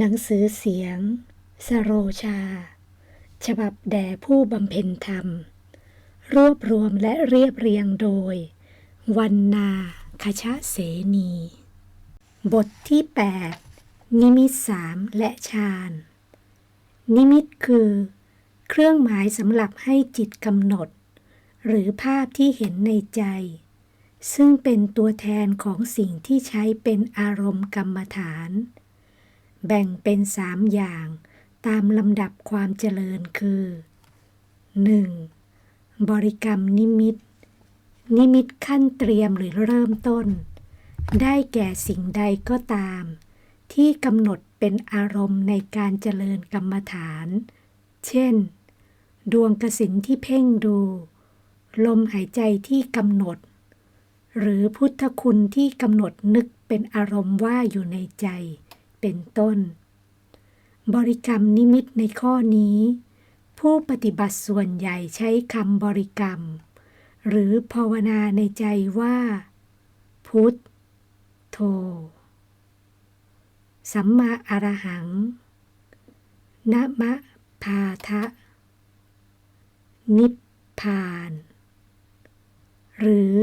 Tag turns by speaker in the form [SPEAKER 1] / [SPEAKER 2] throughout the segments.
[SPEAKER 1] หนังสือเสียง สโรชา ฉบับแด่ผู้บำเพ็ญธรรม รวบรวมและเรียบเรียงโดย วันนาคชะเสนี บทที่ 8 นิมิตสามและฌานนิมิตคือ เครื่องหมายสำหรับให้จิตกำหนด หรือภาพที่เห็นในใจ ซึ่งเป็นตัวแทนของสิ่งที่ใช้เป็นอารมณ์กรรมฐาน แบ่งเป็นสามอย่าง ตามลำดับความเจริญคือ 1. บริกรรมนิมิต นิมิตขั้นเตรียมหรือเริ่มต้น ได้แก่สิ่งใดก็ตาม ที่กำหนดเป็นอารมณ์ในการเจริญกรรมฐาน เช่น ดวงกสินที่เพ่งดู ลมหายใจที่กำหนด หรือพุทธคุณที่กำหนดนึกเป็นอารมณ์ว่าอยู่ในใจ เป็นต้น บริกรรมนิมิตในข้อนี้ ผู้ปฏิบัติส่วนใหญ่ใช้คำบริกรรม หรือภาวนาในใจว่า พุทธโธสัมมาอรหังนะมะพาทะ นิพพาน หรือ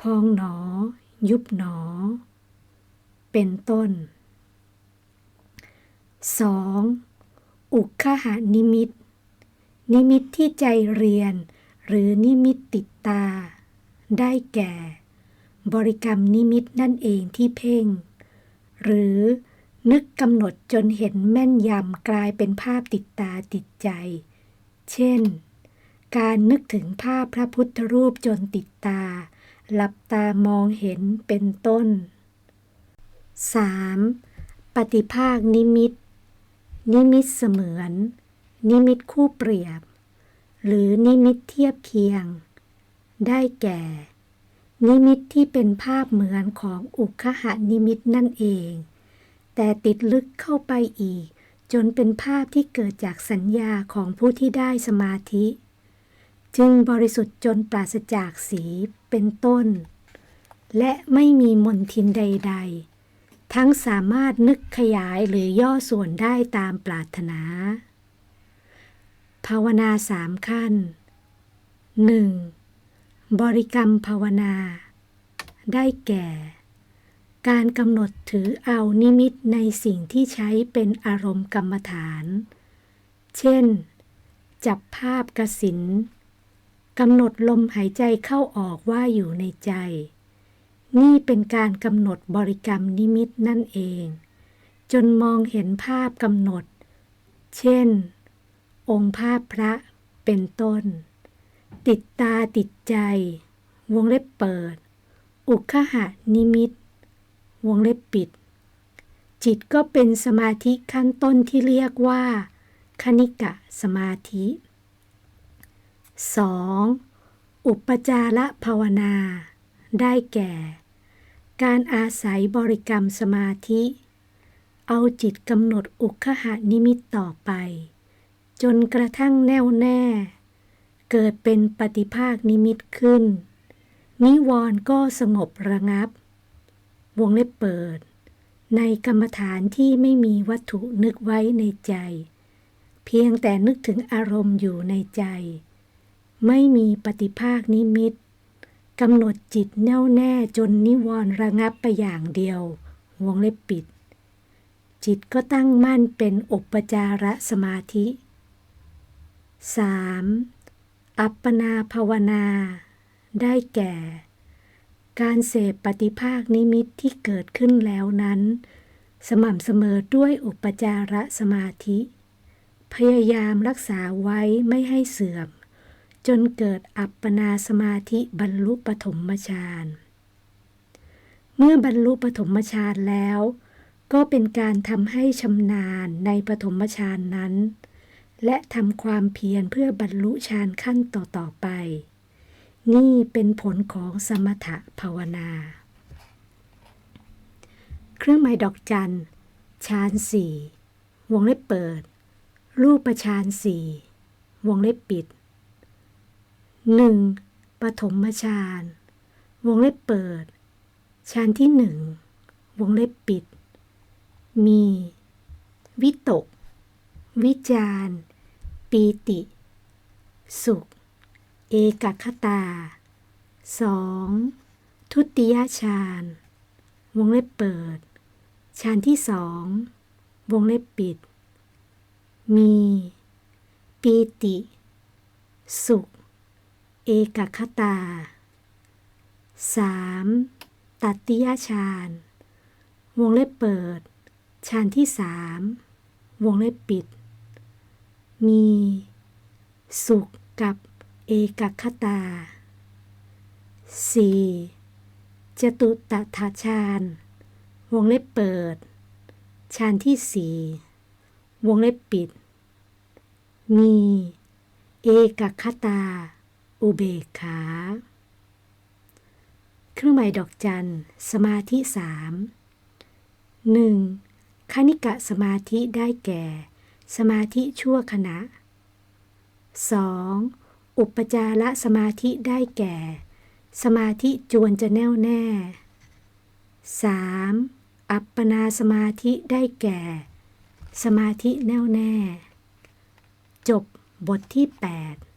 [SPEAKER 1] พองหนอ ยุบหนอ เป็นต้น 2. อุคหานิมิต นิมิตที่ใจเรียน หรือนิมิตติดตา ได้แก่ บริกรรมนิมิตนั่นเองที่เพ่ง หรือนึกกำหนดจนเห็นแม่นยำกลายเป็นภาพติดตาติดใจ เช่น การนึกถึงภาพพระพุทธรูปจนติดตา หลับตามองเห็นเป็นต้น 3. ปฏิภาคนิมิต นิมิตเสมือน นิมิตคู่เปรียบ หรือนิมิตเทียบเคียง ได้แก่ นิมิตที่เป็นภาพเหมือนของอุคหานิมิตนั่นเอง แต่ติดลึกเข้าไปอีก จนเป็นภาพที่เกิดจากสัญญาของผู้ที่ได้สมาธิ จึงบริสุทธิ์จนปราศจากสีเป็นต้น และไม่มีมนทินใด ๆ ทั้งสามารถนึกขยายหรือย่อส่วนได้ตามปรารถนา ภาวนาสามขั้น 1. บริกรรมภาวนา ได้แก่ การกำหนดถือเอานิมิตในสิ่งที่ใช้เป็นอารมณ์กรรมฐาน เช่น จับภาพกสินกำหนดลมหายใจเข้าออกว่าอยู่ในใจ นี่เป็นการกำหนดบริกรรมนิมิตนั่นเอง จนมองเห็นภาพกำหนด เช่น องค์ภาพพระเป็นต้น ติดตาติดใจ วงเล็บเปิด อุคหะนิมิต วงเล็บปิด จิตก็เป็นสมาธิขั้นต้นที่เรียกว่า คณิกะสมาธิ 2. อุปจาระภาวนา ได้แก่ การอาศัยบริกรรมสมาธิ เอาจิตกำหนดอุคหานิมิตต่อไป จนกระทั่งแน่วแน่ เกิดเป็นปฏิภาคนิมิตขึ้น นิวรณ์ก็สงบระงับ วงเล็บเปิด ในกรรมฐานที่ไม่มีวัตถุนึกไว้ในใจ เพียงแต่นึกถึงอารมณ์อยู่ในใจ ไม่มีปฏิภาคนิมิต กำหนดจิตแน่วแน่จนนิวรณ์ระงับไปอย่างเดียว วงเล็บปิด จิตก็ตั้งมั่นเป็นอุปจารสมาธิ 3. อัปปนาภาวนา ได้แก่ การเสพปฏิภาคนิมิตที่เกิดขึ้นแล้วนั้น สม่ำเสมอด้วยอุปจารสมาธิ พยายามรักษาไว้ไม่ให้เสื่อม จนเกิดอัปปนาสมาธิบรรลุปฐมฌาน เมื่อบรรลุปฐมฌานแล้ว ก็เป็นการทำให้ชำนาญในปฐมฌานนั้น และทำความเพียรเพื่อบรรลุฌานขั้นต่อๆไป นี่เป็นผลของสมถภาวนา เครื่องหมายดอกจันฌานสี่วงเล็บเปิด รูปฌานสี่วงเล็บปิด 1. ปฐมฌาน วงเล็บเปิด ฌานที่หนึ่ง วงเล็บปิด มี วิตก วิจารปีติ สุข เอกคตา 2. ทุติยฌาน วงเล็บเปิด ฌานที่สอง วงเล็บปิด มี ปีติ สุข เอกคตา 3. ตัตติยฌาน วงเล็บเปิด ฌานที่สามวงเล็บปิด มี สุขกับเอกคตา 4. จตุตถาฌานวงเล็บเปิด ฌานที่สี่วงเล็บปิด มี เอกคตา อุเบกขา เครื่องหมายดอกจัน สมาธิสามหนึ่งคณิกะสมาธิได้แก่ สมาธิชั่วขณะ 2. อุปจารสมาธิได้แก่ สมาธิจวนจะแน่วแน่ 3. อัปปนาสมาธิได้แก่ สมาธิแน่วแน่ จบบทที่ 8